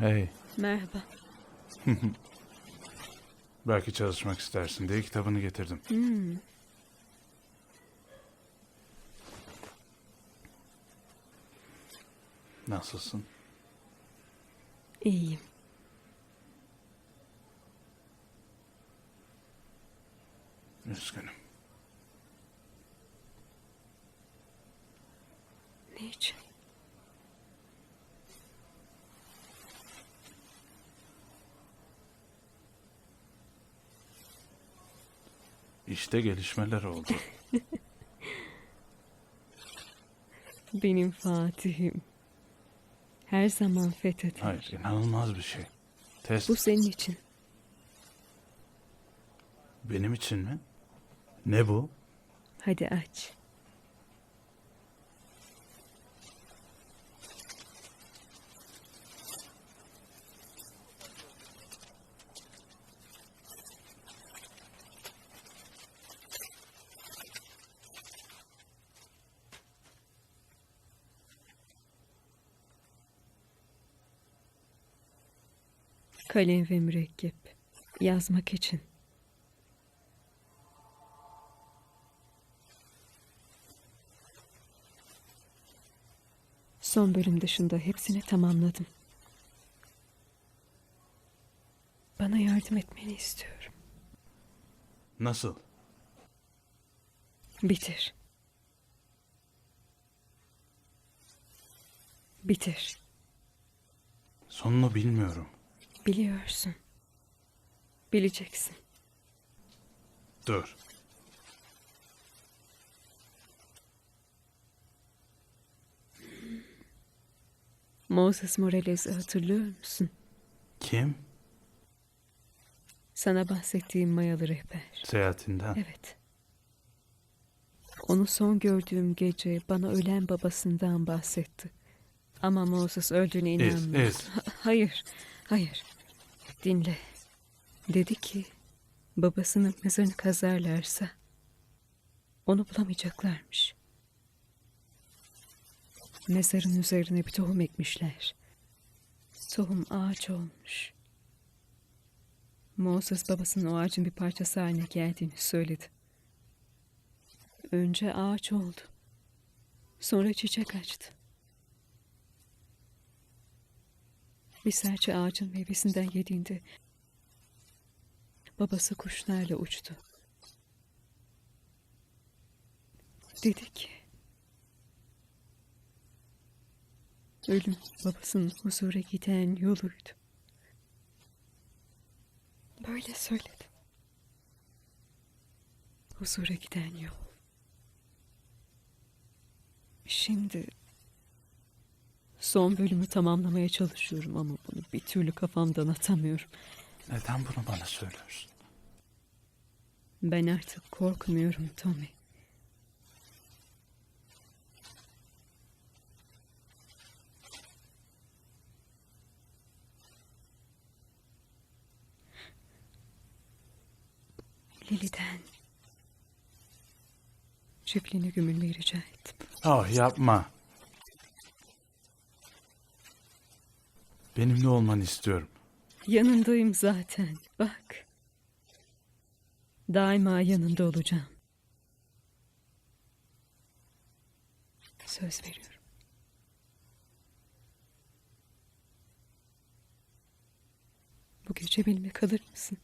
Hey, Merhaba. belki çalışmak istersin diye kitabını getirdim. Nasılsın? İyiyim. Üzgünüm. Niçin? İşte gelişmeler oldu. Benim Fatih'im. Her zaman fetheder. Hayır, inanılmaz bir şey. Test Bu senin için. benim için mi? Ne bu? Hadi aç. Kalem ve mürekkep. Yazmak için. Son bölüm dışında hepsini tamamladım. Bana yardım etmeni istiyorum. Nasıl? Bitir. Bitir. Sonunu bilmiyorum. Biliyorsun. Bileceksin. Dur. Moses Morales'i hatırlıyor musun? Kim? Sana bahsettiğim mayalı rehber. Seyahatinden. Evet. Onu son gördüğüm gece bana ölen babasından bahsetti. Ama Moses öldüğüne Ez, inanmıyor. ez. Ha- hayır, hayır. Dinle. Dedi ki babasının mezarını kazarlarsa onu bulamayacaklarmış. Mezarın üzerine bir tohum ekmişler. Tohum ağaç olmuş. Moses babasının o ağacın bir parçası haline geldiğini söyledi. Önce ağaç oldu. Sonra çiçek açtı. Bir serçe ağacın meyvesinden yediğinde babası kuşlarla uçtu. Dedi ki ölüm babasının huzura giden yoluydu. Böyle söyledi. Huzura giden yol. Şimdi son bölümü tamamlamaya çalışıyorum ama bunu bir türlü kafamdan atamıyorum. Neden bunu bana söylüyorsun? Ben artık korkmuyorum Tommy. Lili'den çiftliğine gömülmeyi rica ettim. Ah yapma. Benimle olmanı istiyorum. Yanındayım zaten. Bak. Daima yanında olacağım. Söz veriyorum. Bu gece benimle kalır mısın?